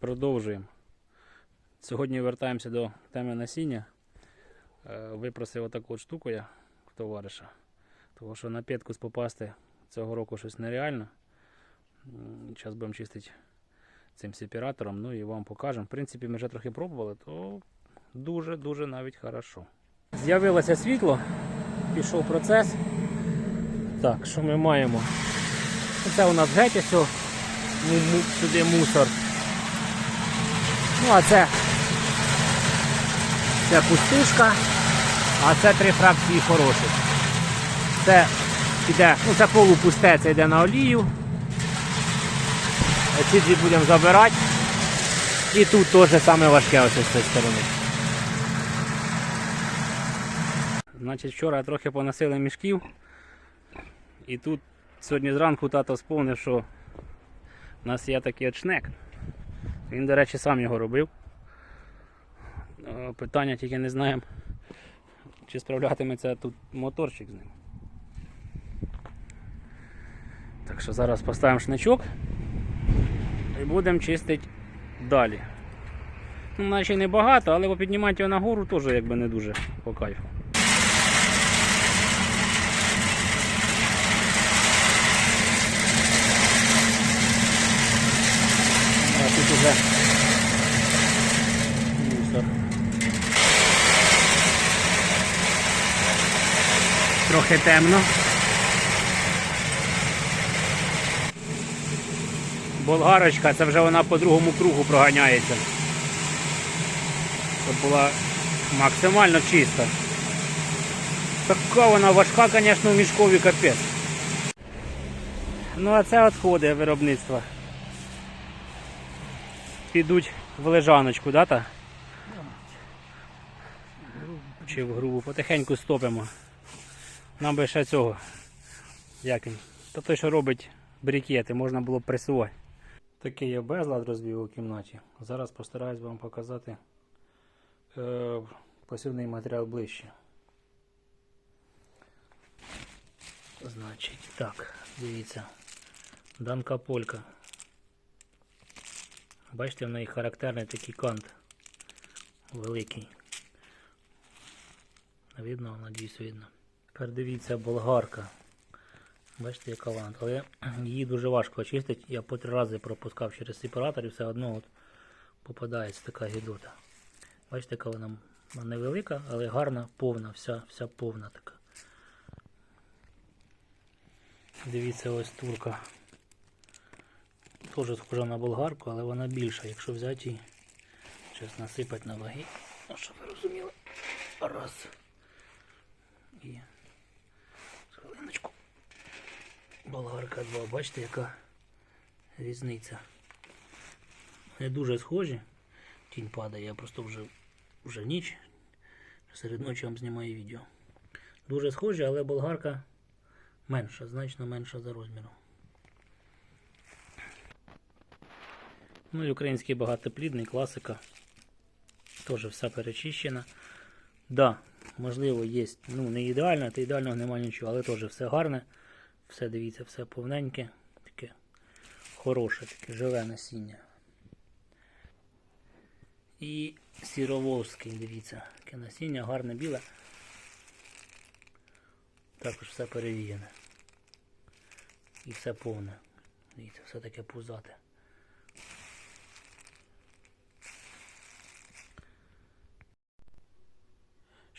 Продовжуємо. Сьогодні вертаємося до теми насіння. Е, Випросив отаку от штуку я товариша. Тому що на п'ятку попасти цього року щось нереально. Зараз будемо чистити цим сепаратором, ну і вам покажемо. В принципі, ми вже трохи пробували, то дуже-дуже навіть хорошо. З'явилося світло, пішов процес. Так, що ми маємо? Це у нас геть ось сюди мусор. Ну, а це, це пустишка, а це три фракції хороших. Це йде, ну це полупусте, це йде на олію. Ці дві будемо забирати. І тут теж саме важке ось з цієї сторони. Значить, вчора трохи поносили мішків. І тут сьогодні зранку тато сповнив, що у нас є такий от шнек. Він, до речі, сам його робив. Е, Питання тільки не знаємо, чи справлятиметься тут моторчик з ним. Так що зараз поставимо шничок і будемо чистити далі. Ну, наче не багато, але піднімати його нагору теж якби не дуже по кайфу. А уже мусор. Трохи темно. Болгарочка, це вже вона по другому кругу проганяється. Щоб була максимально чиста. Така вона важка, звісно, в мішкові капець. Ну а це відходи виробництва підуть в лежаночку, да, та? Чи в грубу. Потихеньку стопимо. Нам би ще цього. Як він? Та той, що робить брикети, можна було б пресувати. Такий я безлад розвів у кімнаті. Зараз постараюсь вам показати е, посівний матеріал ближче. Значить, так, дивіться. Данка полька. Бачите, в неї характерний такий кант великий. Видно, надіюсь, видно. Тепер дивіться, болгарка. Бачите, яка вона. Але її дуже важко очистити. Я по три рази пропускав через сепаратор і все одно от попадається така гідота. Бачите, яка вона невелика, але гарна, повна, вся, вся повна така. Дивіться, ось турка. Теж схожа на болгарку, але вона більша. Якщо взяти її, зараз насипати на ваги, ну, щоб ви розуміли. Раз. І хвилиночку. Болгарка 2. Бачите, яка різниця. Не дуже схожі. Тінь падає, я просто вже, вже ніч. Серед ночі вам знімаю відео. Дуже схожі, але болгарка менша, значно менша за розміром. Ну і український багатоплідний, класика. Теж вся перечищена. Да, можливо, є, ну не ідеально, та ідеального немає нічого, але теж все гарне. Все дивіться, все повненьке, таке хороше, таке живе насіння. І сіроволжський, дивіться, таке насіння, гарне біле. Також все перевіяне. І все повне. Дивіться, все таке пузате.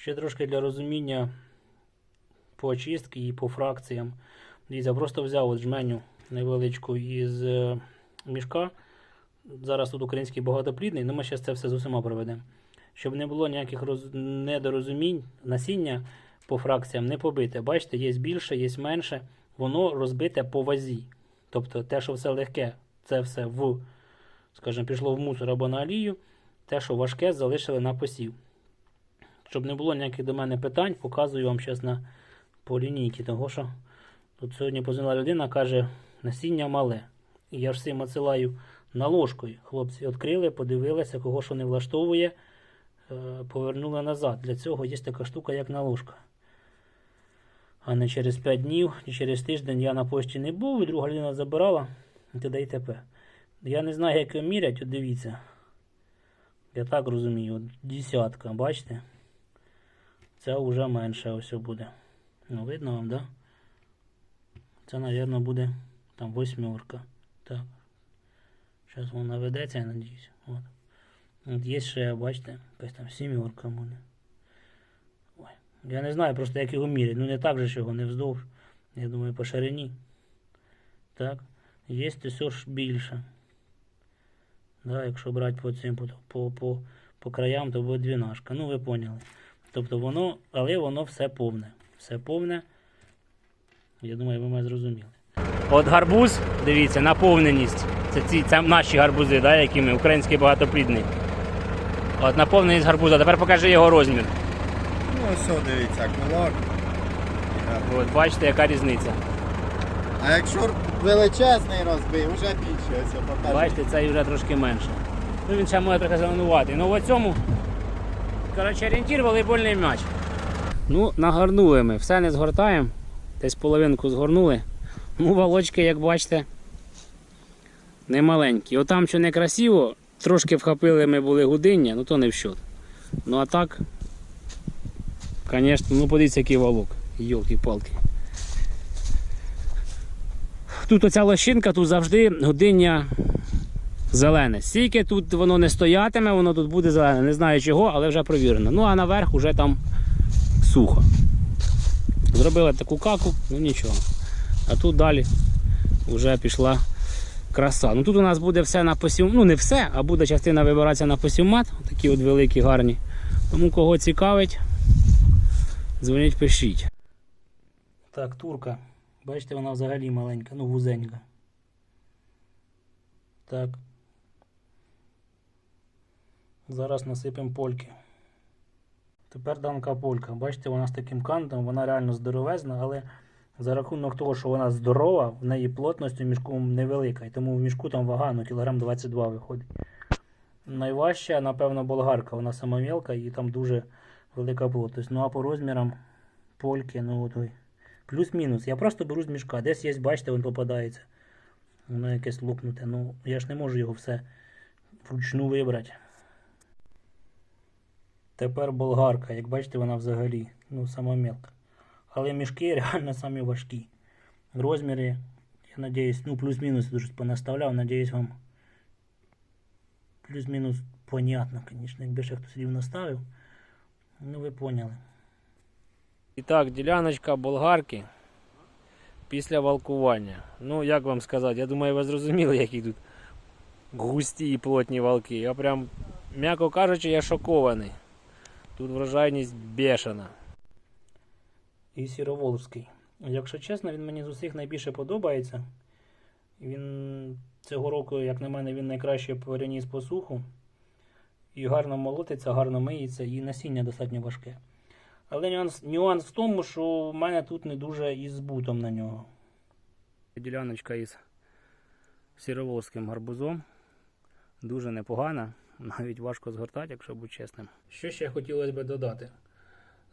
Ще трошки для розуміння по очистки і по фракціям. Дивіться, просто взяв от жменю невеличку із е, мішка. Зараз тут український багатоплідний, ну ми зараз це все з усіма проведемо. Щоб не було ніяких роз... недорозумінь, насіння по фракціям не побите. Бачите, є більше, є менше, воно розбите по вазі. Тобто те, що все легке, це все в, скажімо, пішло в мусор або на олію, те, що важке, залишили на посів. Щоб не було ніяких до мене питань, показую вам зараз на по лінійці, того що тут сьогодні позвонила людина, каже, насіння мале. І я ж всім отсилаю на ложкою. Хлопці відкрили, подивилися, кого що не влаштовує, е, повернули назад. Для цього є така штука, як наложка. А не через 5 днів, чи через тиждень я на пошті не був, і друга людина забирала, і т.д. і т.п. Я не знаю, як його мірять, от дивіться. Я так розумію, от десятка, бачите? Це вже менше ось буде. Ну, видно вам, да? Це, мабуть, буде там восьмерка. Так. Зараз вона ведеться, я надіюсь. От. От є ще, бачите, якась там сімерка буде. Ой. Я не знаю просто, як його мірять. Ну не так же ж його не вздовж. Я думаю, по ширині. Так. Є все ж більше. Да, якщо брати по цим по, по, по, по краям, то буде двінашка. Ну, ви поняли. Тобто воно, але воно все повне. Все повне. Я думаю, ви мене зрозуміли. От гарбуз, дивіться, наповненість. Це, ці, це наші гарбузи, да, які ми, український багатоплідний. От наповненість гарбуза. Тепер покажи його розмір. Ну ось, дивіться, кулак. От, бачите, яка різниця. А якщо величезний розбий, вже більше ось покажу. Бачите, цей вже трошки менше. Ну він ще може трохи зеленувати. Ну в цьому, коротше, орієнтір волейбольний м'яч. Ну, нагорнули ми, все не згортаємо. Десь половинку згорнули. Ну, волочки, як бачите, не маленькі. Отам, що не красиво, трошки вхопили ми були гудиння, ну то не в счет. Ну а так, звісно, ну подивіться, який волок. Йолки-палки. Тут оця лощинка, тут завжди годиння зелене. Стільки тут воно не стоятиме, воно тут буде зелене. Не знаю чого, але вже провірено. Ну а наверх уже там сухо. Зробили таку каку, ну нічого. А тут далі вже пішла краса. Ну тут у нас буде все на посів... ну не все, а буде частина вибиратися на посівмат. Такі от великі, гарні. Тому кого цікавить, дзвоніть, пишіть. Так, турка. Бачите, вона взагалі маленька, ну вузенька. Так. Зараз насипемо польки. Тепер данка полька. Бачите, вона з таким кантом, вона реально здоровезна, але за рахунок того, що вона здорова, в неї плотність у мішку невелика. І тому в мішку там вага ну, кілограм 22 виходить. Найважча, напевно, болгарка. Вона сама мелка і там дуже велика плотність. Ну а по розмірам польки, ну от. Плюс-мінус. Я просто беру з мішка. Десь є, бачите, він попадається. Воно якесь лопнуте. Ну, я ж не можу його все вручну вибрати. Тепер болгарка. Як бачите, вона взагалі ну, сама мелка. Але мішки реально самі важкі. Розміри, я надіюсь, ну плюс-мінус дуже понаставляв. Надіюсь вам плюс-мінус понятно, звісно, якби ще хтось рівно ставив. Ну ви поняли. І так, діляночка болгарки після валкування. Ну, як вам сказати, я думаю, ви зрозуміли, які тут густі і плотні валки. Я прям, м'яко кажучи, я шокований. Тут врожайність бешена. І сіроволжський. Якщо чесно, він мені з усіх найбільше подобається. Він цього року, як на мене, він найкраще переніс посуху. І гарно молотиться, гарно миється, і насіння достатньо важке. Але нюанс, нюанс в тому, що в мене тут не дуже із збутом на нього. Діляночка із сіроволським гарбузом. Дуже непогана. Навіть важко згортати, якщо бути чесним. Що ще хотілося б додати?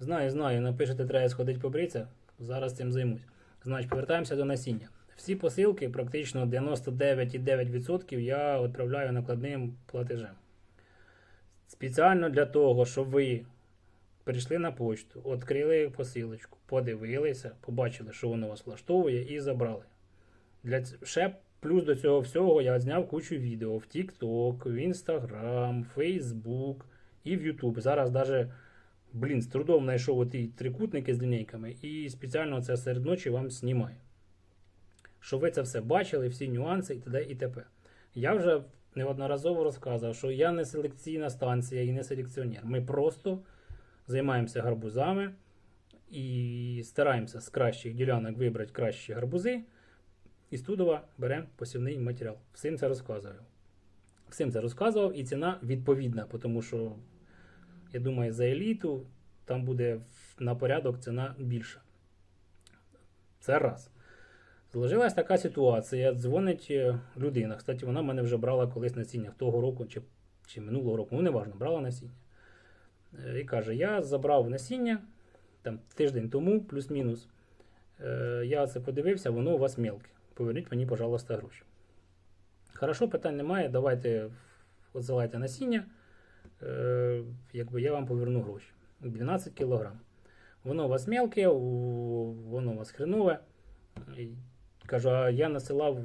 Знаю, знаю, напишете, треба сходити побритися. Зараз цим займусь. Значить, повертаємося до насіння. Всі посилки, практично 99,9% я відправляю накладним платежем. Спеціально для того, щоб ви прийшли на почту, відкрили посилочку, подивилися, побачили, що воно вас влаштовує, і забрали. Для ще плюс до цього всього я зняв кучу відео в TikTok, в Instagram, Facebook і в YouTube. Зараз навіть, блін, з трудом знайшов ті трикутники з лінійками і спеціально це серед ночі вам знімаю. Щоб ви це все бачили, всі нюанси і т.д. і т.п. Я вже неодноразово розказував, що я не селекційна станція і не селекціонер. Ми просто займаємося гарбузами і стараємося з кращих ділянок вибрати кращі гарбузи. І з Тудова беремо посівний матеріал. Всім це розказував. Всім це розказував, і ціна відповідна, тому що, я думаю, за еліту там буде на порядок ціна більша. Це раз. Зложилась така ситуація. Дзвонить е, людина. Кстати, вона мене вже брала колись насіння того року чи, чи минулого року. Ну, неважно, брала насіння. Е, І каже: Я забрав насіння там тиждень тому, плюс-мінус. Е, Я це подивився, воно у вас мелке. Поверніть мені, пожалуйста, гроші. Хорошо, питань немає. Давайте отсилайте насіння. Е, якби я вам поверну гроші. 12 кг. Воно у вас мелке, воно у вас хренове. Кажу, а я насилав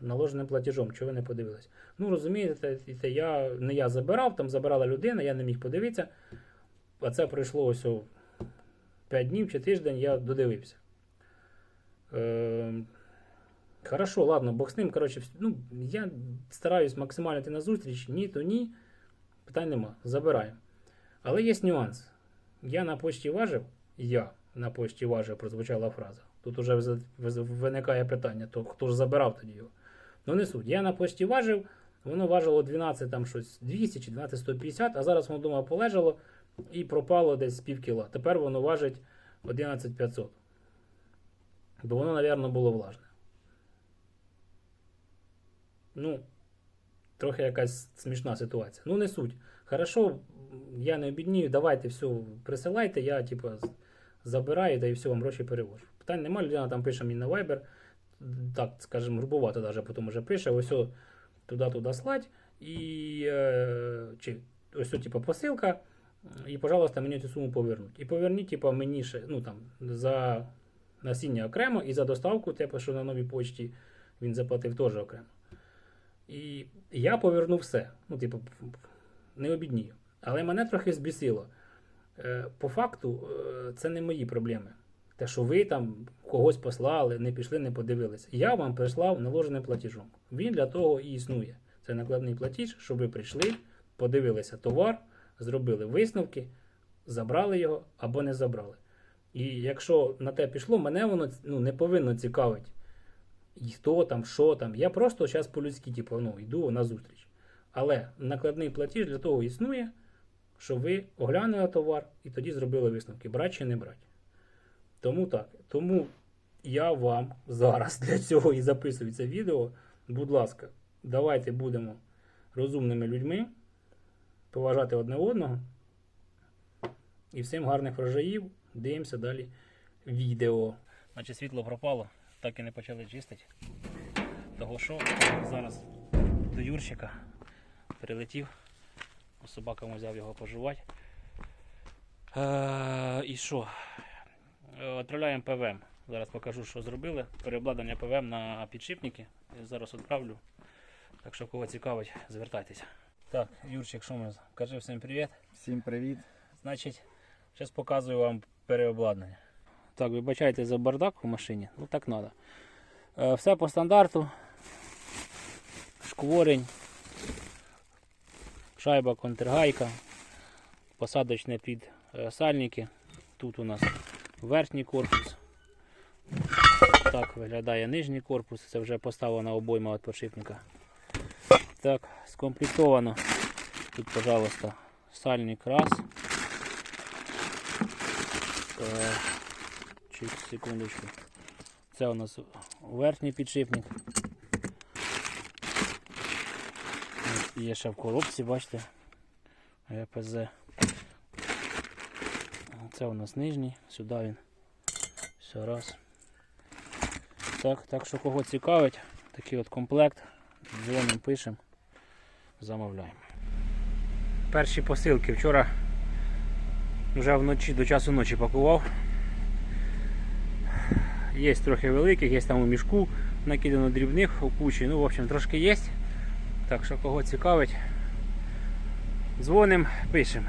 наложеним платежом, чого ви не подивились? Ну, розумієте, я, не я забирав, там забирала людина, я не міг подивитися. А це пройшло ось 5 днів чи тиждень, я додивився. Е, хорошо, ладно, Бог з ним. Коротше, ну, я стараюсь максимально йти на зустріч, ні, то ні. Питань нема, забираємо. Але є нюанс. Я на почті важив, я на почті важив, прозвучала фраза. Тут уже виникає питання, то хто ж забирав тоді його? Ну не суть. Я на почті важив, воно важило 12 там щось 200 чи 12 150, а зараз воно дома полежало і пропало десь пів кіла. Тепер воно важить 11 500. Бо воно, мабуть, було влажне. Ну, трохи якась смішна ситуація. Ну, не суть. Хорошо, я не обіднію, давайте все, присилайте, я типу забираю та і все, вам гроші перевожу. Питань немає, людина там пише мені на Viber, так, скажімо, грубовато даже потім вже пише, ось туди-туди слать, і е, чи ось о, типу, посилка, і, пожалуйста, мені цю суму повернуть. І поверніть, типу, мені ще, ну там, за насіння окремо і за доставку, типу, що на новій почті він заплатив теж окремо. І я повернув все. Ну, типу, не обіднію. Але мене трохи збісило. Е, По факту, е, це не мої проблеми. Те, що ви там когось послали, не пішли, не подивилися. Я вам прислав наложеним платіжом. Він для того і існує. Це накладний платіж, щоб ви прийшли, подивилися товар, зробили висновки, забрали його або не забрали. І якщо на те пішло, мене воно ну, не повинно цікавити. Хто там, що там. Я просто зараз по-людськи, типу, ну, йду на зустріч. Але накладний платіж для того існує, що ви оглянули товар і тоді зробили висновки, брати чи не брати. Тому так. Тому я вам зараз для цього і записую це відео. Будь ласка, давайте будемо розумними людьми, поважати одне одного. І всім гарних врожаїв. Дивимося далі відео. Значить, світло пропало, так і не почали чистити. Того що зараз до Юрчика прилетів, з собаками взяв його пожувати. Е, і що? Е, Відправляємо ПВМ. Зараз покажу, що зробили. Переобладнання ПВМ на підшипники. Зараз відправлю. Так що кого цікавить, звертайтеся. Так, Юрчик, що ми? Кажи всім привіт. Всім привіт. Значить, зараз показую вам переобладнання. Так, вибачайте за бардак у машині, ну так треба. Все по стандарту. Шкворень, шайба контргайка, посадочне під е, сальники. Тут у нас верхній корпус. Так виглядає нижній корпус. Це вже поставлена обойма від подшипника. Так, скомплектовано. Тут, пожалуйста, сальник раз. Е, Чуть, секундочку. Це у нас верхній підшипник. Є ще в коробці, бачите. ГПЗ. Це у нас нижній, сюди він. Все раз. Так, так що кого цікавить, такий от комплект. Дзвонимо, пишемо, замовляємо. Перші посилки вчора вже вночі до часу ночі пакував. Є трохи великих, є там у мішку, накидано дрібних у кучі. Ну, в общем, трошки є. Так що кого цікавить, дзвоним, пишемо.